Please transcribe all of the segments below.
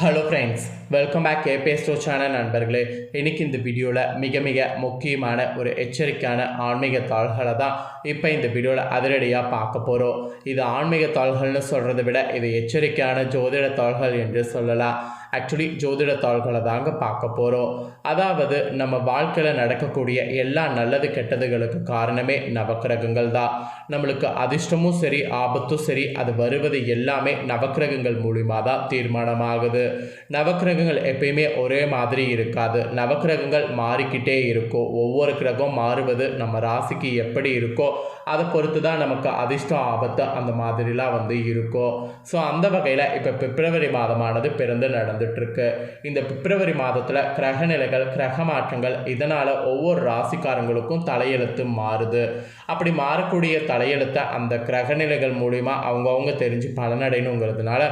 Hello friends welcome back ஏபிஎஸ்டோ channel நண்பர்களே. இன்றைக்கி இந்த வீடியோவில் மிக மிக முக்கியமான ஒரு எச்சரிக்கையான ஆன்மீக தாள்களை தான் இப்போ இந்த வீடியோவில் அதிரடியாக பார்க்க போகிறோம் இது ஆன்மீக தாள்கள்னு சொல்கிறத விட இது எச்சரிக்கையான ஜோதிட தாள்கள் என்று சொல்லலாம். ஆக்சுவலி ஜோதிடத்தாள்களை தாங்க பார்க்க போகிறோம் அதாவது நம்ம வாழ்க்கையில் நடக்கக்கூடிய எல்லா நல்லது கெட்டதுகளுக்கு காரணமே நவக்கிரகங்கள் தான் நம்மளுக்கு அதிர்ஷ்டமும் சரி ஆபத்தும் சரி அது வருவது எல்லாமே நவக்கிரகங்கள் மூலிமா தான் தீர்மானமாகுது. நவக்கிரகங்கள் எப்பயுமே ஒரே மாதிரி இருக்காது. நவக்கிரகங்கள் மாறிக்கிட்டே இருக்கும். ஒவ்வொரு கிரகம் மாறுவது நம்ம ராசிக்கு எப்படி இருக்கோ அதை பொறுத்து தான் நமக்கு அதிர்ஷ்டம் ஆபத்து அந்த மாதிரிலாம் வந்து இருக்கும். ஸோ அந்த வகையில் இப்போ பிப்ரவரி மாதமானது பிறந்து நடந்துட்டுருக்கு. இந்த பிப்ரவரி மாதத்தில் கிரகநிலைகள் கிரக மாற்றங்கள் இதனால் ஒவ்வொரு ராசிக்காரங்களுக்கும் தலையெழுத்து மாறுது. அப்படி மாறக்கூடிய தலையெழுத்தை அந்த கிரகநிலைகள் மூலிமா அவங்கவுங்க தெரிஞ்சு பலனடையணுங்கிறதுனால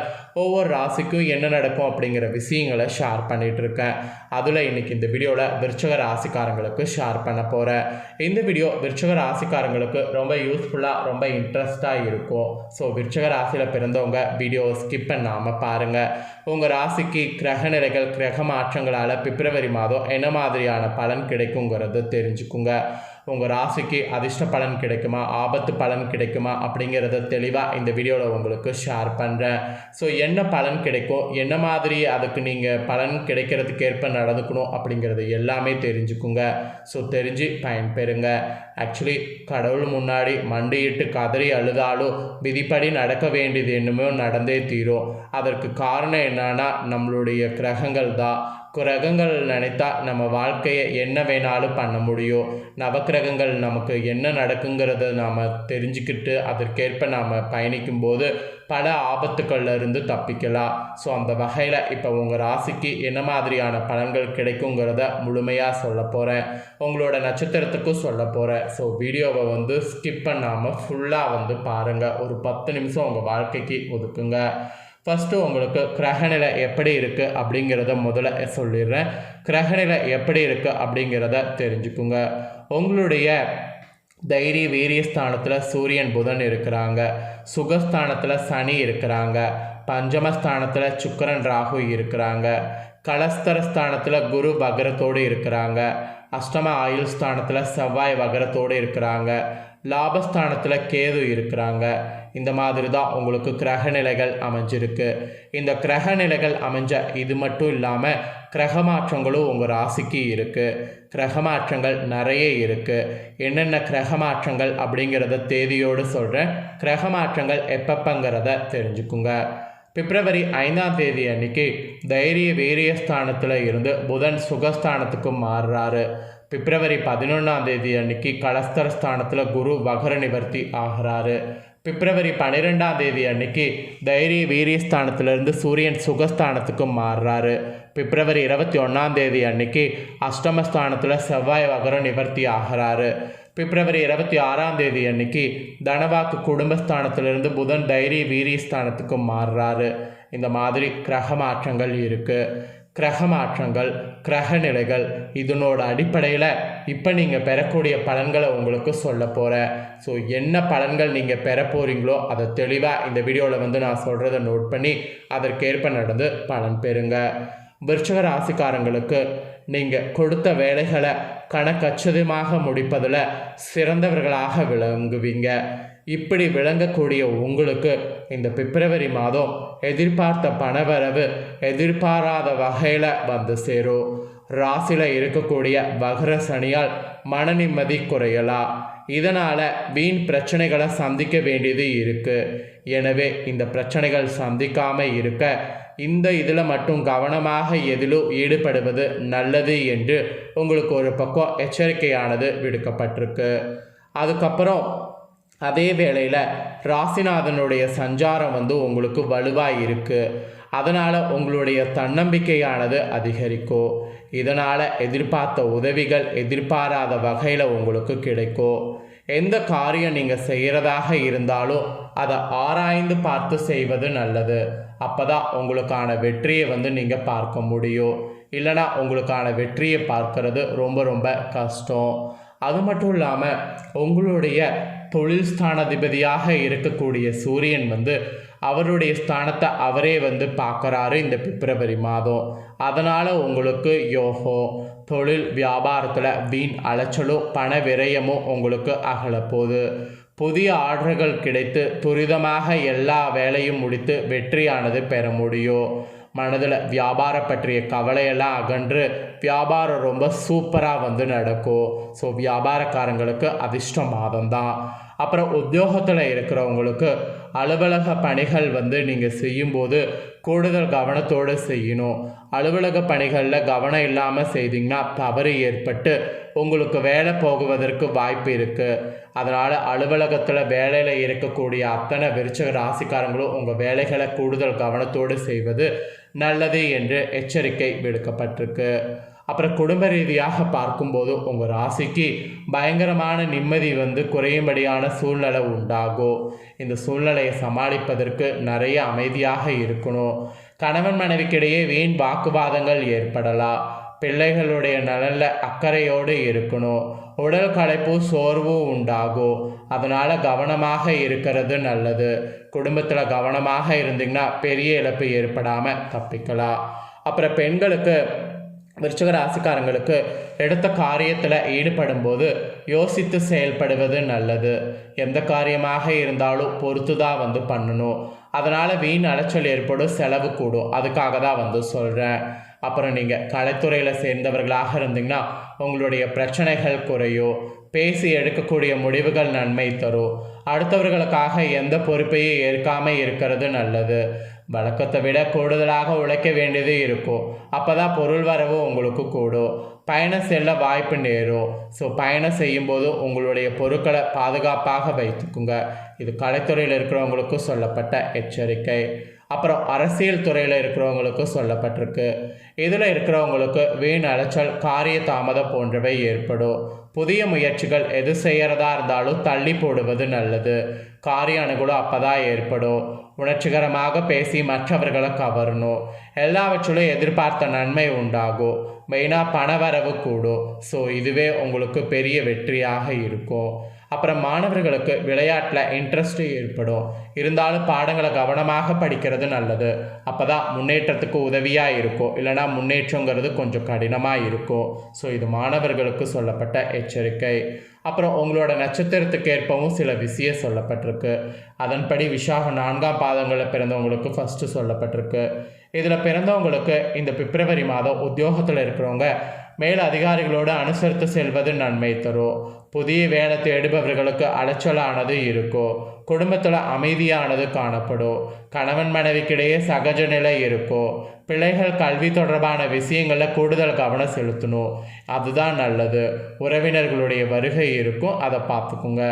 ஒவ்வொரு ராசிக்கும் என்ன நடக்கும் அப்படிங்கிற விஷயங்களை ஷேர் பண்ணிகிட்ருக்கேன் அதில் இன்னைக்கு இந்த வீடியோவில் விருச்சக ராசிக்காரங்களுக்கு ஷேர் பண்ண போகிறேன் இந்த வீடியோ விருச்சக ராசிக்காரங்களுக்கு ரொம்ப ரொம்ப யூஸ்ஃபுல்லாக ரொம்ப இன்ட்ரெஸ்டாக இருக்கும். ஸோ விருச்சக ராசியில் பிறந்தவங்க வீடியோ ஸ்கிப் பண்ணாமல் பாருங்கள் உங்கள் ராசிக்கு கிரக நிலைகள் கிரக மாற்றங்களால் பிப்ரவரி மாதம் என்ன மாதிரியான பலன் கிடைக்குங்கிறது தெரிஞ்சுக்குங்க. உங்கள் ராசிக்கு அதிர்ஷ்ட பலன் கிடைக்குமா? ஆபத்து பலன் கிடைக்குமா? அப்படிங்கிறத தெளிவாக இந்த வீடியோவில் உங்களுக்கு ஷேர் பண்ணுறேன் ஸோ என்ன பலன் கிடைக்கும்? என்ன மாதிரி அதுக்கு நீங்கள் பலன் கிடைக்கிறதுக்கு ஏற்ப நடந்துக்கணும்? அப்படிங்கிறது எல்லாமே தெரிஞ்சுக்குங்க. ஸோ தெரிஞ்சு பயன்பெறுங்க. ஆக்சுவலி கடவுள் முன்னாடி மண்டியிட்டு கதறி அழுதாலும் விதிப்படி நடக்க வேண்டியது என்னமோ நடந்தே தீரும். அதற்கு காரணம் என்னன்னா நம்மளுடைய கிரகங்கள் தான். கிரகங்கள் நினைத்தா நம்ம வாழ்க்கையை என்ன வேணாலும் பண்ண முடியும். நவக்கிரகங்கள் நமக்கு என்ன நடக்குங்கிறத நாம் தெரிஞ்சுக்கிட்டு அதற்கேற்ப நாம் பயணிக்கும்போது பல ஆபத்துக்கள்லேருந்து தப்பிக்கலாம். ஸோ அந்த வகையில் இப்போ உங்கள் ராசிக்கு என்ன மாதிரியான பலன்கள் கிடைக்குங்கிறத முழுமையாக சொல்ல போகிறேன் உங்களோட நட்சத்திரத்துக்கும் சொல்ல போகிறேன் ஸோ வீடியோவை வந்து ஸ்கிப் பண்ணாமல் ஃபுல்லாக வந்து பாருங்கள் ஒரு பத்து நிமிஷம் உங்கள் வாழ்க்கைக்கு ஒதுக்குங்க. ஃபஸ்ட்டு உங்களுக்கு கிரகநிலை எப்படி இருக்குது அப்படிங்கிறத முதல்ல சொல்லிடுறேன். கிரகநிலை எப்படி இருக்குது அப்படிங்கிறத தெரிஞ்சுக்குங்க. உங்களுடைய தைரிய வீரியஸ்தானத்தில் சூரியன் புதன் இருக்கிறாங்க. சுகஸ்தானத்தில் சனி இருக்கிறாங்க. பஞ்சமஸ்தானத்தில் சுக்கரன் ராகு இருக்கிறாங்க. கலஸ்தரஸ்தானத்தில் குரு வகரத்தோடு இருக்கிறாங்க. அஷ்டம ஆயுள் ஸ்தானத்தில் செவ்வாய் வகரத்தோடு இருக்கிறாங்க. லாபஸ்தானத்தில் கேது இருக்கிறாங்க. இந்த மாதிரி தான் உங்களுக்கு கிரகநிலைகள் அமைஞ்சிருக்கு. இந்த கிரகநிலைகள் அமைஞ்ச இது மட்டும் இல்லாமல் கிரக மாற்றங்களும் உங்கள் ராசிக்கு இருக்குது கிரக மாற்றங்கள் நிறைய இருக்குது என்னென்ன கிரக மாற்றங்கள் அப்படிங்கிறத தேதியோடு சொல்கிறேன் கிரக மாற்றங்கள் எப்பப்பங்கிறத தெரிஞ்சுக்குங்க. பிப்ரவரி ஐந்தாம் தேதி அன்னைக்கு தைரிய வீரிய ஸ்தானத்தில் இருந்து புதன் சுகஸ்தானத்துக்கு மாறுறாரு. பிப்ரவரி பதினொன்றாம் தேதி அன்னைக்கு கலஸ்தர ஸ்தானத்தில் குரு வகர நிவர்த்தி ஆகிறாரு. பிப்ரவரி பன்னிரெண்டாம் தேதி அன்னைக்கு தைரிய வீரியஸ்தானத்திலிருந்து சூரியன் சுகஸ்தானத்துக்கு மாறுறாரு. பிப்ரவரி இருபத்தி ஒன்றாம் தேதி அன்னைக்கு அஷ்டமஸ்தானத்தில் செவ்வாய் வகரம் நிவர்த்தி ஆகிறாரு. பிப்ரவரி இருபத்தி ஆறாம் தேதி அன்னைக்கு தனவாக்கு குடும்பஸ்தானத்திலிருந்து புதன் தைரிய வீரியஸ்தானத்துக்கு மாறுறாரு. இந்த மாதிரி கிரக மாற்றங்கள் இருக்குது கிரக மாற்றங்கள் கிரக நிலைகள் இதனோட அடிப்படையில் இப்போ நீங்கள் பெறக்கூடிய பலன்களை உங்களுக்கு சொல்ல போகிறேன் ஸோ என்ன பலன்கள் நீங்கள் பெற போகிறீங்களோ அதை தெளிவாக இந்த வீடியோவில் வந்து நான் சொல்கிறத நோட் பண்ணி அதற்கேற்ப நடந்து பலன் பெறுங்க. விருச்சக ராசிக்காரங்களுக்கு நீங்கள் கொடுத்த வேலைகளை கணக்கச்சதமாக முடிப்பதில் சிறந்தவர்களாக விளங்குவீங்க. இப்படி விளங்கக்கூடிய உங்களுக்கு இந்த பிப்ரவரி மாதம் எதிர்பார்த்த பணவரவு எதிர்பாராத வகையில் வந்து சேரும் ராசியில் இருக்கக்கூடிய வகர சனியால் மன நிம்மதி குறையலாம் இதனால் வீண் பிரச்சனைகளை சந்திக்க வேண்டியது இருக்குது எனவே இந்த பிரச்சனைகள் சந்திக்காமல் இருக்க இந்த இதில் மட்டும் கவனமாக எதிலும் ஈடுபடுவது நல்லது என்று உங்களுக்கு ஒரு பக்கம் எச்சரிக்கையானது விடுக்கப்பட்டிருக்கு. அதுக்கப்புறம் அதே வேளையில் ராசிநாதனுடைய சஞ்சாரம் வந்து உங்களுக்கு வலுவாக இருக்குது அதனால் உங்களுடைய தன்னம்பிக்கையானது அதிகரிக்கும் இதனால் எதிர்பார்த்த உதவிகள் எதிர்பாராத வகையில் உங்களுக்கு கிடைக்கும் எந்த காரியம் நீங்கள் செய்கிறதாக இருந்தாலும் அதை ஆராய்ந்து பார்த்து செய்வது நல்லது. அப்போ தான் உங்களுக்கான வெற்றியை வந்து நீங்கள் பார்க்க முடியும். இல்லைனா உங்களுக்கான வெற்றியை பார்க்கறது ரொம்ப ரொம்ப கஷ்டம். அது மட்டும் இல்லாமல் உங்களுடைய தொழில் ஸ்தானாதிபதியாக இருக்கக்கூடிய சூரியன் வந்து அவருடைய ஸ்தானத்தை அவரே வந்து பார்க்குறாரு இந்த பிப்ரவரி மாதம். அதனால் உங்களுக்கு யோகம் தொழில் வியாபாரத்தில் வீண் அலைச்சலும் பண விரயமும் உங்களுக்கு அகலப்போகுது. புதிய ஆர்டர்கள் கிடைத்து துரிதமாக எல்லா வேலையும் முடித்து வெற்றியானது பெற முடியும். மனதில் வியாபாரம் பற்றிய கவலையெல்லாம் அகன்று வியாபாரம் ரொம்ப சூப்பராக வந்து நடக்கும். ஸோ வியாபாரக்காரங்களுக்கு அதிர்ஷ்ட மாதம் தான் அப்புறம் உத்தியோகத்தில் இருக்கிறவங்களுக்கு அலுவலக பணிகள் வந்து நீங்கள் செய்யும்போது கூடுதல் கவனத்தோடு செய்யணும். அலுவலக பணிகளில் கவனம் இல்லாமல் செய்தீங்கன்னா தவறு ஏற்பட்டு உங்களுக்கு வேலை போகுவதற்கு வாய்ப்பு இருக்குது அதனால் அலுவலகத்தில் வேலையில் இருக்கக்கூடிய அத்தனை விருச்சக ராசிக்காரங்களும் உங்கள் வேலைகளை கூடுதல் கவனத்தோடு செய்வது நல்லது என்று எச்சரிக்கை விடுக்கப்பட்டிருக்கு. அப்புறம் குடும்ப ரீதியாக பார்க்கும்போது உங்கள் ராசிக்கு பயங்கரமான நிம்மதி வந்து குறையும்படியான சூழ்நிலை உண்டாகும் இந்த சூழ்நிலையை சமாளிப்பதற்கு நிறைய அமைதியாக இருக்கணும். கணவன் மனைவிக்கிடையே வீண் வாக்குவாதங்கள் ஏற்படலாம். பிள்ளைகளுடைய நலனில் அக்கறையோடு இருக்கணும். உடல் களைப்பு சோர்வு உண்டாகும் அதனால் கவனமாக இருக்கிறது நல்லது. குடும்பத்தில் கவனமாக இருந்தீங்கன்னா பெரிய இழப்பு ஏற்படாமல் தப்பிக்கலாம். அப்புறம் பெண்களுக்கு விருச்சக ராசிக்காரங்களுக்கு எடுத்த காரியத்தில் ஈடுபடும் போது யோசித்து செயல்படுவது நல்லது. எந்த காரியமாக இருந்தாலும் பொறுத்து தான் வந்து பண்ணணும். அதனால் வீண் அலைச்சல் ஏற்படும் செலவு கூடும். அதுக்காக தான் வந்து சொல்கிறேன் அப்புறம் நீங்கள் கலைத்துறையில் சேர்ந்தவர்களாக இருந்தீங்கன்னா உங்களுடைய பிரச்சனைகள் குறையும். பேசி எடுக்கக்கூடிய முடிவுகள் நன்மை தரும். அடுத்தவர்களுக்காக எந்த பொறுப்பையும் ஏற்காமல் இருக்கிறது நல்லது. வழக்கத்தை விட கூடுதலாக உழைக்க வேண்டியது இருக்கும் அப்போ தான் பொருள் வரவு உங்களுக்கு கூடும் பயணம் செல்ல வாய்ப்பு நேரும் ஸோ பயணம் செய்யும்போது உங்களுடைய பொருட்களை பாதுகாப்பாக வைத்துக்குங்க. இது கலைத்துறையில் இருக்கிறவங்களுக்கும் சொல்லப்பட்ட எச்சரிக்கை. அப்புறம் அரசியல் துறையில் இருக்கிறவங்களுக்கு சொல்லப்பட்டிருக்கு. இதில் இருக்கிறவங்களுக்கு வீண் அலைச்சல் காரிய தாமதம் போன்றவை ஏற்படும். புதிய முயற்சிகள் எது செய்கிறதா இருந்தாலும் தள்ளி போடுவது நல்லது. காரிய அனுகூலம் அப்போதான் ஏற்படும். உணர்ச்சிகரமாக பேசி மற்றவர்களை கவரணும். எல்லாவற்றிலும் எதிர்பார்த்த நன்மை உண்டாகும். மெயினாக பணவரவு கூடும். ஸோ இதுவே உங்களுக்கு பெரிய வெற்றியாக இருக்கும். அப்புறம் மாணவர்களுக்கு விளையாட்டில் இன்ட்ரெஸ்ட் ஏற்படும். இருந்தாலும் பாடங்களை கவனமாக படிக்கிறது நல்லது. அப்போ தான் முன்னேற்றத்துக்கு உதவியாக இருக்கும். இல்லைனா முன்னேற்றங்கிறது கொஞ்சம் கடினமாக இருக்கும். ஸோ இது மாணவர்களுக்கு சொல்லப்பட்ட எச்சரிக்கை. அப்புறம் உங்களோட நட்சத்திரத்துக்கு ஏற்பவும் சில விஷயம் சொல்லப்பட்டிருக்கு. அதன்படி விஷாக நான்காம் பாதங்களில் பிறந்தவங்களுக்கு ஃபஸ்ட்டு சொல்லப்பட்டிருக்கு. இதில் பிறந்தவங்களுக்கு இந்த பிப்ரவரி மாதம் உத்தியோகத்தில் இருக்கிறவங்க மேல் அதிகாரிகளோடு அனுசரித்து செல்வது நன்மை தரும் புதிய வேலை தேடுபவர்களுக்கு அலைச்சலானது இருக்கும் குடும்பத்தில் அமைதியானது காணப்படும் கணவன் மனைவிக்கிடையே சகஜ நிலை இருக்கும் பிள்ளைகள் கல்வி தொடர்பான விஷயங்களில் கூடுதல் கவனம் செலுத்தணும் அதுதான் நல்லது. உறவினர்களுடைய வருகை இருக்கும் அதை பார்த்துக்குங்க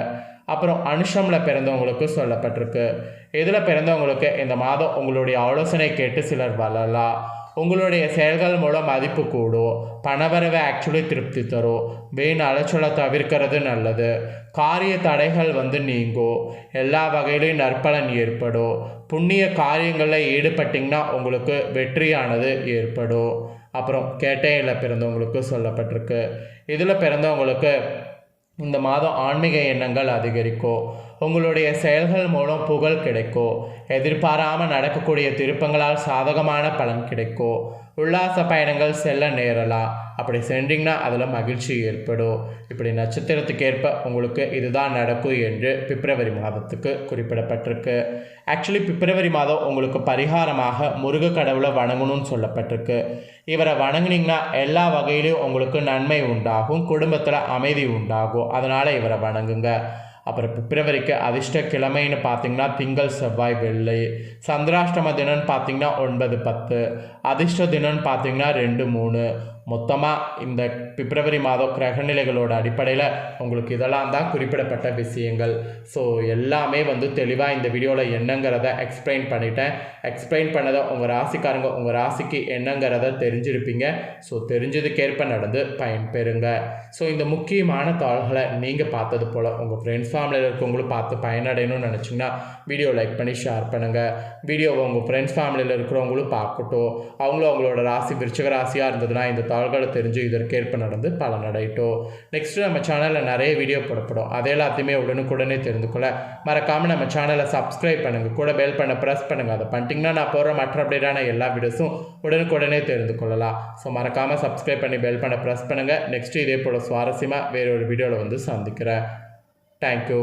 அப்புறம் அனுஷமில் பிறந்தவங்களுக்கு சொல்லப்பட்டிருக்கு. இதில் பிறந்தவங்களுக்கு? இந்த மாதம் உங்களுடைய ஆலோசனை கேட்டு சிலர் வரலாம். உங்களுடைய செயல்கள் மூலம் மதிப்பு கூடும் பணவரவை ஆக்சுவலி திருப்தி தரும். வீண் அலைச்சலை தவிர்க்கிறது நல்லது. காரிய தடைகள் வந்து நீங்கும். எல்லா வகையிலையும் நற்பலன் ஏற்படும். புண்ணிய காரியங்களில் ஈடுபட்டிங்கன்னா உங்களுக்கு வெற்றியானது ஏற்படும். அப்புறம் கேட்டையில் பிறந்தவங்களுக்கு சொல்லப்பட்டிருக்கு. இதில் பிறந்தவங்களுக்கு இந்த மாதம் ஆன்மீக எண்ணங்கள் அதிகரிக்கும் உங்களுடைய செயல்கள் மூலம் புகழ் கிடைக்கும் எதிர்பாராமல் நடக்கக்கூடிய திருப்பங்களால் சாதகமான பலன் கிடைக்கும் உல்லாச பயணங்கள் செல்ல நேரலாம் அப்படி சென்றீங்கன்னா அதில் மகிழ்ச்சி ஏற்படும். இப்படி நட்சத்திரத்துக்கு ஏற்ப உங்களுக்கு இதுதான் நடக்கும் என்று பிப்ரவரி மாதத்துக்கு குறிப்பிடப்பட்டிருக்கு. ஆக்சுவலி பிப்ரவரி மாதம் உங்களுக்கு பரிகாரமாக முருக கடவுளை வணங்கணும்னு சொல்லப்பட்டிருக்கு. இவரை வணங்குனீங்கன்னா எல்லா வகையிலையும் உங்களுக்கு நன்மை உண்டாகும் குடும்பத்தில் அமைதி உண்டாகும். அதனால் இவரை வணங்குங்க. அப்புறம் பிப்ரவரிக்கு அதிர்ஷ்ட கிழமைன்னு பார்த்தீங்கன்னா திங்கள் செவ்வாய் வெள்ளை. சந்திராஷ்டம தினம்னு பார்த்தீங்கன்னா ஒன்பது பத்து. அதிர்ஷ்ட தினம்னு பார்த்தீங்கன்னா ரெண்டு மூணு. மொத்தமாக இந்த பிப்ரவரி மாதம் கிரகநிலைகளோட அடிப்படையில் உங்களுக்கு இதெல்லாம் தான் குறிப்பிடப்பட்ட விஷயங்கள். ஸோ எல்லாமே வந்து தெளிவாக இந்த வீடியோவில் என்னங்கிறத எக்ஸ்பிளைன் பண்ணிட்டேன். எக்ஸ்பிளைன் பண்ணதை உங்கள் ராசிக்காரங்க உங்கள் ராசிக்கு என்னங்கிறத தெரிஞ்சிருப்பீங்க. ஸோ தெரிஞ்சதுக்கேற்ப நடந்து பயன்பெறுங்க. ஸோ இந்த முக்கியமான தாள்களை நீங்கள் பார்த்தது போல் உங்கள் ஃப்ரெண்ட்ஸ் ஃபேமிலியில் இருக்கவங்களும் பார்த்து பயனடையணும்னு நினச்சிங்கன்னா வீடியோ லைக் பண்ணி ஷேர் பண்ணுங்கள் வீடியோவை உங்கள் ஃப்ரெண்ட்ஸ் ஃபேமிலியில் இருக்கிறவங்களும் பார்க்கட்டும். அவங்களும் அவங்களோட ராசி விருச்சக ராசியாக இருந்ததுன்னா இந்த தாள்களை தெரிஞ்சு இதற்கேற்ப நடந்து பலனடையட்டும் நெக்ஸ்ட்டு நம்ம சேனலில் நிறைய வீடியோ போடப்படும். அதை எல்லாத்தையுமே உடனுக்குடனே தெரிந்து கொள்ள. மறக்காமல் நம்ம சேனலை சப்ஸ்கிரைப் பண்ணுங்கள் கூட பெல் பண்ண ப்ரெஸ் பண்ணுங்கள் அதை பண்ணிட்டீங்கன்னா நான் போகிற மற்ற அப்டேட்டான எல்லா வீடியோஸும் உடனுக்குடனே தெரிந்து கொள்ளலாம். ஸோ மறக்காமல் சப்ஸ்கிரைப் பண்ணி பெல் பண்ண ப்ரெஸ் பண்ணுங்கள் நெக்ஸ்ட்டு இதே போல் சுவாரஸ்யமாக வேறொரு வீடியோவில் வந்து சந்திக்கிறேன். தேங்க்யூ